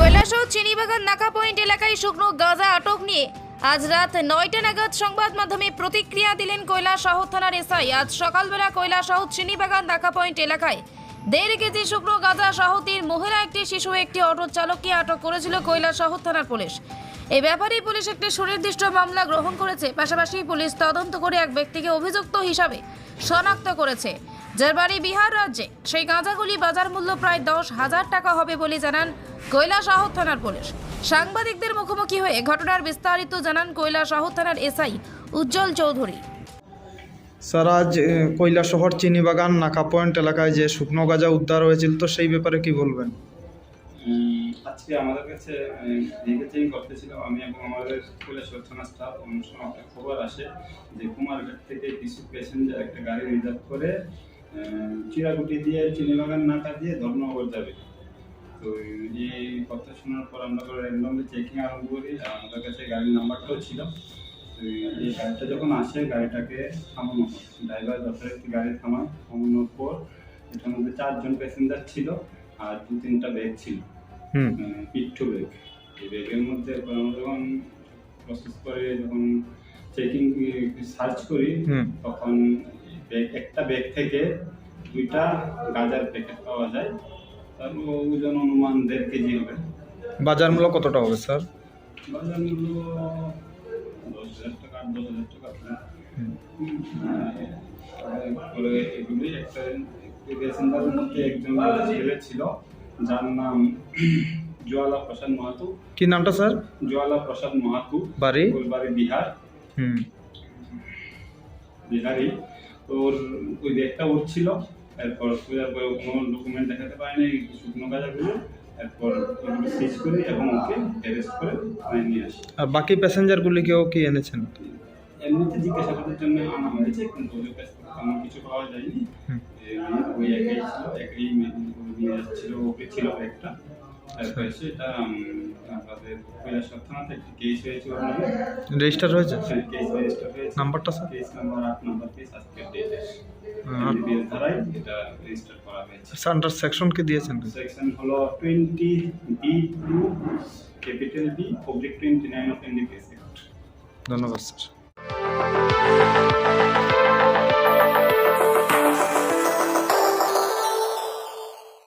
কৈলাসহ নাকা পয়েন্ট এলাকায় আজ রাত নয়টা নাগাদ সংবাদ মাধ্যমে প্রতিক্রিয়া দিলেন থানার চিনিবাগান নাকা পয়েন্ট এলাকায় দেড় কেজি শুকনো গাঁজা মহিলা একটি শিশু একটি আটক করেছিল থানার পুলিশ। ব্যাপারে পুলিশ একটি সুনির্দিষ্ট মামলা গ্রহণ করেছে, পাশাপাশি পুলিশ তদন্ত করে এক ব্যক্তিকে অভিযুক্ত হিসাবে শনাক্ত করেছে। যার বাড়ি বিহার রাজ্যে সেই গাঁজাগুলি বাজার মূল্য প্রায় দশ হাজার টাকা হবে বলে জানান কৈলাসহর থানার পুলিশ। সাংবাদিকদের মুখোমুখি হয়ে ঘটনার বিস্তারিত জানান কৈলাসহর থানার এসআই উজ্জ্বল চৌধুরী। স্যার আজ কৈলা শহর চিনিবাগান নাকা পয়েন্ট এলাকায় যে শুকনো গাঁজা উদ্ধার হয়েছিল তো সেই ব্যাপারে কি বলবেন? আজকে আমাদের কাছে ভেহিকেল করতেছিলাম আমি এবং আমাদের স্কুলের থানা স্টাফ অন্য সময় একটা খবর আসে যে কুমারঘাট থেকে কিছু প্যাসেঞ্জার একটা গাড়ি রিজার্ভ করে আহ, চিরাগুটি দিয়ে চিনিবাগান নাকা দিয়ে ধর্মনগর যাবে। তো এই কথা শোনার পর আমরা র্যান্ডমলি চেকিং আরম্ভ করি। আর আমাদের কাছে গাড়ির নাম্বারটাও ছিল। তো এই গাড়িটা যখন আসে গাড়িটাকে থামানো ড্রাইভার যথারীতি গাড়ি থামায়। থামানোর পর এটার মধ্যে চারজন প্যাসেঞ্জার ছিল আর দু তিনটা ব্যাগ ছিল। মানে পিঠু ব্যাগ এই ব্যাগের মধ্যে আমরা যখন প্রসেস করে যখন চেকিং সার্চ করি তখন একটা ব্যাগ থেকে দুইটা গাজার প্যাকেট পাওয়া যায়। তার ওজন অনুমান দেড় কেজি হবে। বাজার মূল্য কতটা হবে স্যার? বাজার মূল্য দশ হাজার টাকা আট দশ হাজার টাকা এগুলি একটা প্যাসেঞ্জারের মধ্যে একজন ছেলে ছিল যার নাম জোয়ালা প্রসাদ মাহাতো। কি নামটা স্যার? জোয়ালা প্রসাদ মাহাতো। বাড়ি? ওর বাড়ি বিহার। হুম। বিহারি। তো ওর ওই ব্যাগটা ওর ছিল। এরপর খোঁজার পরে কোনো ডকুমেন্ট দেখাতে পারেনি শুকনো গাজাগুলো এরপর সিজ করি এবং ওকে অ্যারেস্ট করে থানায় নিয়ে আসি। আর বাকি প্যাসেঞ্জারগুলিকেও কি এনেছেন? এমনিতে জিজ্ঞাসাবাদের জন্য আনা হয়েছে কিন্তু ওদের কাছ থেকে তেমন কিছু পাওয়া যায়নি। ওই একই ছিল একই নিয়ে যাচ্ছিল ওকে ছিল একটা। এসে এটা উম, আমাদের কৈলাসহর থানাতে একটি কেস হয়েছে রেজিস্টার হয়েছে? কেস রেজিস্টার হয়েছে। নাম্বারটা স্যার? কেস নাম্বার আট নাম্বার কেস আজকের ডেটে আট। এনডিপিএস ধারায় এটা রেজিস্টার করা হয়েছে। স্যার আন্ডার সেকশন কি দিয়েছেন? সেকশন হলো twenty B two capital B public twenty nine of NDPS ধন্যবাদ স্যার।